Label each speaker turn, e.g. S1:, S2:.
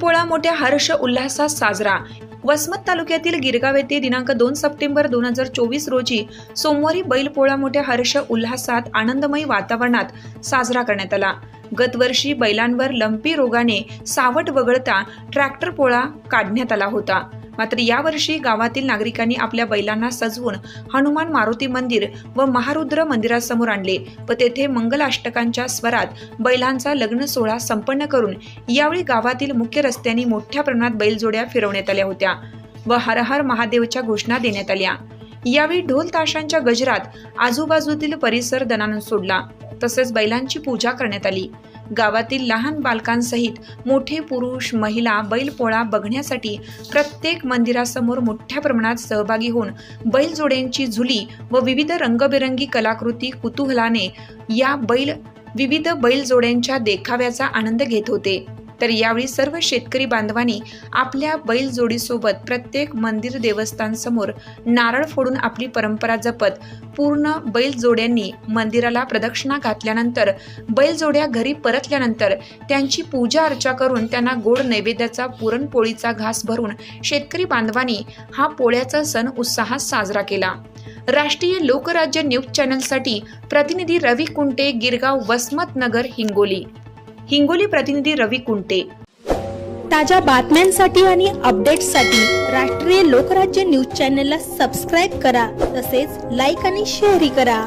S1: पोळा मोठ्या हर्ष उल्हासात साजरा. वसमत तालुक्यातील गिरगाव येथे दिनांक दोन सप्टेंबर दोन हजार चोवीस रोजी सोमवारी बैलपोळा मोठ्या हर्ष उल्हासात आनंदमयी वातावरणात साजरा करण्यात आला. गतवर्षी बैलांवर लंपी रोगाने सावट वगळता ट्रॅक्टर पोळा काढण्यात आला होता. मात्र यावर्षी गावातील नागरिकांनी आपल्या बैलांना सजवून हनुमान मारुती मंदिर व महारुद्र मंदिरासमोर आणले व तेथे मंगलाष्टकांच्या स्वरात बैलांचा लग्न सोहळा संपन्न करून यावेळी गावातील मुख्य रस्त्यांनी मोठ्या प्रमाणात बैलजोड्या फिरवण्यात आल्या होत्या व हर हर महादेवच्या घोषणा देण्यात आल्या. यावेळी ढोल ताशांच्या गजरात आजूबाजूतील परिसर दनानं सोडला. तसेच बैलांची पूजा करण्यात आली. गावातील लहान बालकांसहित मोठे पुरुष महिला बैलपोळा बघण्यासाठी प्रत्येक मंदिरासमोर मोठ्या प्रमाणात सहभागी होऊन बैलजोड्यांची झुली व विविध रंगबेरंगी कलाकृती कुतूहलाने या बैल विविध बैलजोड्यांच्या देखाव्याचा आनंद घेत होते. तर यावेळी सर्व शेतकरी बांधवांनी आपल्या बैलजोडीसोबत प्रत्येक मंदिर देवस्थानसमोर नारळ फोडून आपली परंपरा जपत पूर्ण बैलजोड्यांनी मंदिराला प्रदक्षिणा घातल्यानंतर बैलजोड्या घरी परतल्यानंतर त्यांची पूजा अर्चा करून त्यांना गोड नैवेद्याचा पुरणपोळीचा घास भरून शेतकरी बांधवांनी हा पोळ्याचा सण उत्साहात साजरा केला. राष्ट्रीय लोकराज्य न्यूज चॅनलसाठी प्रतिनिधी रवी कुंटे गिरगाव वसमत नगर हिंगोली. हिंगोली प्रतिनिधी रवी कुंटे.
S2: ताज्या बातम्यांसाठी आणि अपडेट्ससाठी राष्ट्रीय लोकराज्य न्यूज चॅनलला सबस्क्राईब करा तसेच लाईक आणि शेअरही करा.